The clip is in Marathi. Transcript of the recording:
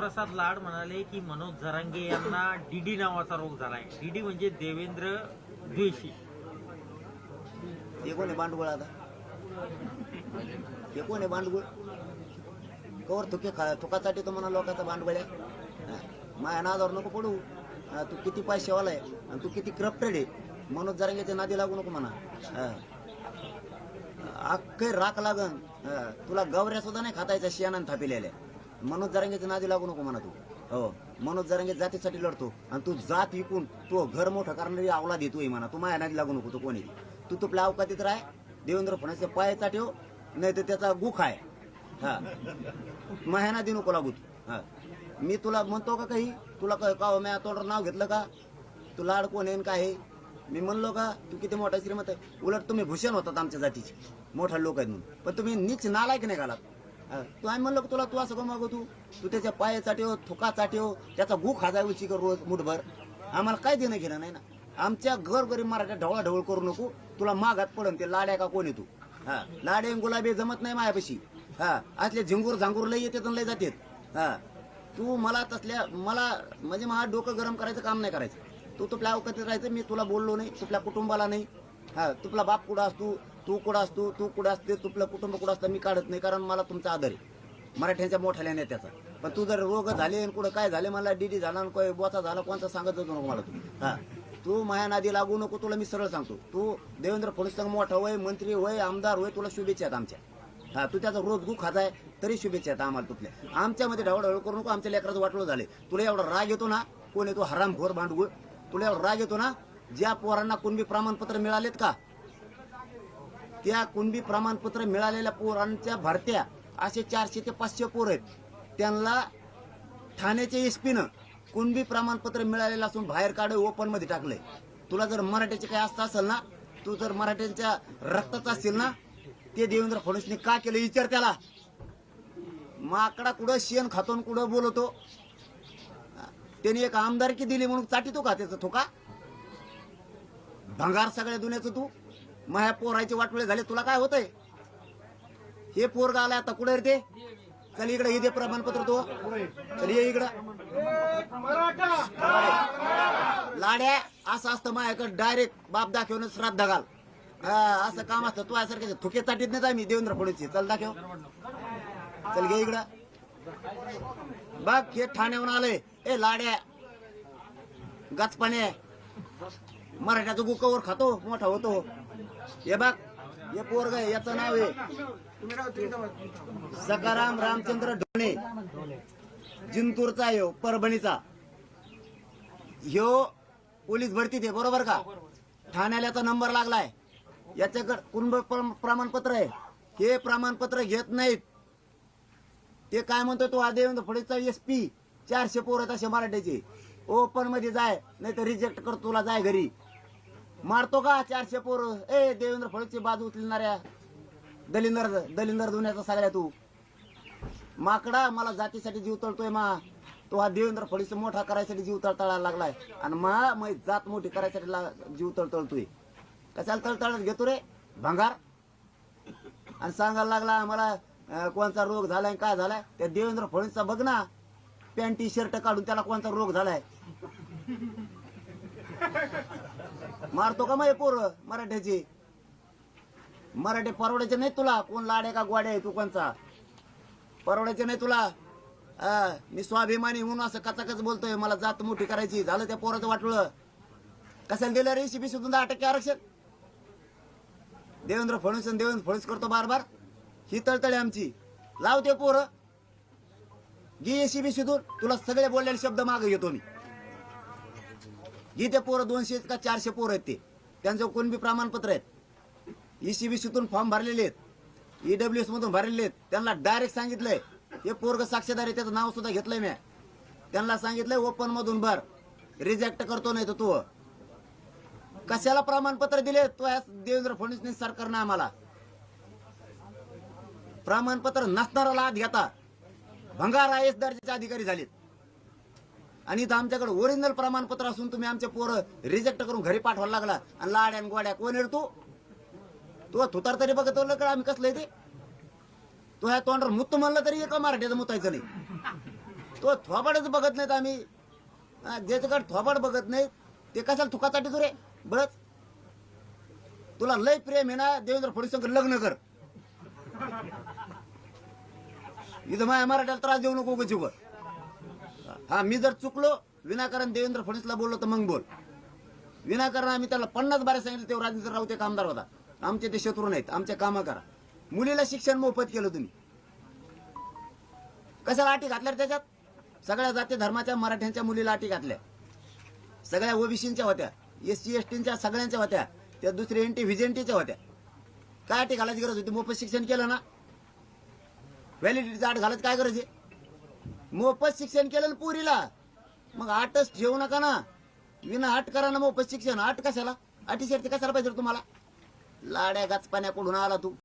प्रसाद लाड म्हणाले की मनोज जरांगे यांना डीडी नावाचा रोग झालाय. डीडी म्हणजे देवेंद्र द्वेषी. ते कोण आहे भांडवळ आता? हे कोण आहे भांडवळ कवर थुके खा थुकासाठी तो म्हणा लोकांचा भांडवळ आहे. माझ्या नादावर नको पडू. हा, तू किती पैसेवाला आहे आणि तू किती करप्टेड आहे. मनोज जरांगेच्या नादी लागू नको म्हणा. हा. अख्खे राख लागन. हा. तुला गवऱ्या सुद्धा नाही खातायच्या शियानान थापिलेल्या. मनोज जरांगेच्या नादी लागू नको म्हणा तू. हो. मनोज जरांगे जातीसाठी लढतो. आणि तू जात विकून तो घर मोठं करणारी आवला देतोय म्हणा. तू माया नादी लागू नको तू कोणी. तू तुपल्या अवकातीत राह देवेंद्र फडणवीस पायाचा ठेव. नाही तर त्याचा गुख आहे. हा. माया नादी नको लागू तू. हा. मी तुला म्हणतो का काही? तुला का हो, का मी तोंडावर नाव घेतलं का? तू लाड कोण आहे काय आहे? मी म्हणलो का? तू किती मोठा श्रीमंत आहे. उलट तुम्ही भूषण होतात आमच्या जातीचे. मोठा लोक आहेत म्हणून. पण तुम्ही नीच नालायक नाही घालात. तू आम्ही म्हणलो तुला तू असं का तू तू त्याच्या पाया चाटेव हो, थुका चाटेव हो, त्याचा गु खाजा उची कर रोज मुठभर. आम्हाला काय देणं घेणं नाही ना. आमच्या घर गरीब मराठ्या ढवळा ढवळ करू नको. तुला मागात पडन ते लाड्या का कोण तू? हा. लाडे गुलाबी जमत नाही मायापाशी. हा. असले झिंगूर झांगूर लय येते आणि लय जातेत. हा. तू मला तसल्या मला म्हणजे मला डोकं गरम करायचं काम नाही करायचं. तू तुपल्या अवकातीत राहायचं मी तुला बोललो नाही तुपल्या कुटुंबाला नाही. हा तुपला बाप कुठं असतो? तू कुठं असतो? तू कुठं असते? तुपलं कुटुंब कुठं असतं? मी काढत नाही कारण मला तुमचा आदर आहे. मराठ्यांच्या मोठ्या नेत्याचा पण तू जर रोग झाले आणि कुठं काय झाले मला डीडी झाला आणि बोचा झाला कोणता सांगत होतो नको मला तू? हा. तू माया नादी लागू नको तुला मी सरळ सांगतो. तू देवेंद्र फडणवीस मोठा होय मंत्री होय आमदार वय तुला शुभेच्छा आहेत आमच्या. हा तू त्याचा रोज गु खाताय तरी शुभेच्छा आहेत आम्हाला तुटल्या आमच्यामध्ये ढवळढवळ करू नको आमच्या लेकराचं वाटलं झाले तुला एवढा राग येतो ना कोण येतो? हरामखोर भांडगुळ. तुला एवढा राग येतो ना ज्या पोरांना कुणबी प्रमाणपत्र मिळालेत का? त्या कुणबी प्रमाणपत्र मिळालेल्या पोरांच्या भरत्या असे चारशे ते पाचशे पोर आहेत. त्यांना ठाण्याच्या एसपीनं कुणबी प्रमाणपत्र मिळालेलं असून बाहेर काढे ओपनमध्ये टाकलंय. तुला जर मराठ्याचे काही असतं असेल ना तू जर मराठ्यांच्या रक्ताचा असेल ना ते देवेंद्र फडणवीसने का केलं? विचार त्याला. माकडा कुठं शेण खातो कुठं बोलवतो त्याने एक आमदारकी दिली म्हणून चाटितो का त्याचा थोका? भंगार सगळ्या दुनियाचं तू? माझ्या पोराचे वाटोळे झाले तुला काय होतंय? हे पोरग आलाय आता कुठे रे ते? चल इकडे हे दे प्रमाणपत्र तो. चल ये इकडं. लाड्या असं असतं माझ्याकडे डायरेक्ट बाप दाखवून श्राद्ध घाल. हा, असं काम असतं तू यासारखे थुके चाटीत नाही आम्ही देवेंद्र फडणवीस चल दाखव. चल घे इकडं. बघ हे ठाण्याहून आलंय. ए लाड्या. गचपाने मराठ्याचं बुकावर खातो मोठा होतो. हे बघ हे पोरग आहे याचं नाव आहे सकाराम रामचंद्र ढोणे. जिंतूरचा ह्यो, हो, परभणीचा. ह्यो पोलीस भरतीत आहे बरोबर का? ठाण्याला नंबर लागलाय. याच्याकडे कुटुंब प्रमाणपत्र आहे. हे प्रमाणपत्र घेत नाहीत. ते काय म्हणतो तो हा देवेंद्र फडणवीसचा एस पी. चारशे पोर आहेत असे मराठ्याचे ओपनमध्ये जाय नाही तर रिजेक्ट कर तुला जाय घरी. मारतो का चारशे पोर? ए देवेंद्र फडणवीसची बाजू उचलणाऱ्या दलिंदर दलिंदर धुण्याचा सगळ्या तू. माकडा मला जातीसाठी जीव तळतोय मा. तो हा देवेंद्र फडणवीस मोठा करायसाठी जीव तळतळायला लागलाय. आणि मा मै जात मोठी करायसाठी जीव तळतळतोय कशाला तळतळत घेतो रे? भंगार. आणि सांगायला लागला मला कोणचा कोणता रोग झालाय काय झालाय? त्या देवेंद्र फडणवीसचा बघ ना. पॅन्ट टी शर्ट काढून त्याला कोणता रोग झालाय? मारतो का मग पोर? मराठ्याचे. मराठी परवडायचे नाही तुला. कोण लाडे का गोडे तू कोणचा? परवडायचे नाही तुला. हा, मी स्वाभिमानी म्हणून असं कचाकच बोलतोय. मला जात मोठी करायची. झालं त्या पोराचं वाटलं कशाला दिलं रे? शिबी सुद्धा दहा टक्के आरक्षण. देवेंद्र फडणवीस आणि देवेंद्र फडणवीस करतो बार बार ही तळतळे आमची. लावते पोरं. घे एसीबी शिदून तुला सगळे बोललेले शब्द मागे घेतो मी. इथे पोरं दोनशे का चारशे पोरं आहेत ते? त्यांचं कोण बी प्रमाणपत्र आहेत? ईसीबी सीतून फॉर्म भरलेले आहेत. ईडब्ल्यू एस मधून भरलेले आहेत. त्यांना डायरेक्ट सांगितलंय. हे पोरग साक्षीदार आहे त्याचं नाव सुद्धा घेतलंय मी त्यांना सांगितलंय ओपन मधून भर. रिजेक्ट करतो नाही तर तू. कशाला प्रमाणपत्र दिले? तो या देवेंद्र फडणवीस सरकारनं आम्हाला. प्रमाणपत्र नसणाराला आत घेता. भंगार आय एस दर्जाचे अधिकारी झालेत. आणि इथं आमच्याकडे ओरिजिनल प्रमाणपत्र असून तुम्ही आमचे पोरं रिजेक्ट करून घरी पाठवायला लागला. आणि लाड्या गोड्या कोण येतो तो? थुतार तरी बघत होलं का आम्ही कसलं ते? तो ह्या तोंडावर मुत्त म्हणलं तरी एका मराठीचं मुतायचं नाही. तो थोबाडच बघत नाहीत आम्ही. ज्याच्याकडे थोबाड बघत नाहीत ते कशाला थुकासाठी तुरे रे? बळच तुला लय प्रेम आहे ना देवेंद्र फडणवीसांकडे लग्न कर. इथं माझ्या मराठ्याला त्रास देऊ नको जीवन हा मी जर चुकलो विनाकारण देवेंद्र फडणवीसला बोललो तर मग बोल. विनाकारण आम्ही त्याला पन्नास बारे सांगितलं तेव्हा राजेंद्र राऊत एक आमदार होता. आमचे ते शत्रू नाहीत आमचे कामं करा. मुलीला शिक्षण मोफत केलं तुम्ही. कशाला अटी घातल्या त्याच्यात? सगळ्या जाती धर्माच्या मराठ्यांच्या मुलीला अटी घातल्या. सगळ्या ओबीसीच्या होत्या एस सी एस टीच्या सगळ्यांच्या होत्या त्या दुसऱ्या एन टी व्हिजेंटीच्या होत्या. काय अटी घालायची गरज होती? मोफत शिक्षण केलं ना. व्हॅलिडिटीचा अट घालायची काय गरज आहे? मोफत शिक्षण केलं पुरीला. मग आटच ठेवू नका ना. विना आट करा ना मोफत शिक्षण. आठ कशाला? अटी शर्ती कशाला पाहिजे तुम्हाला? लाड्या गाचपाण्या कुठून आला तू.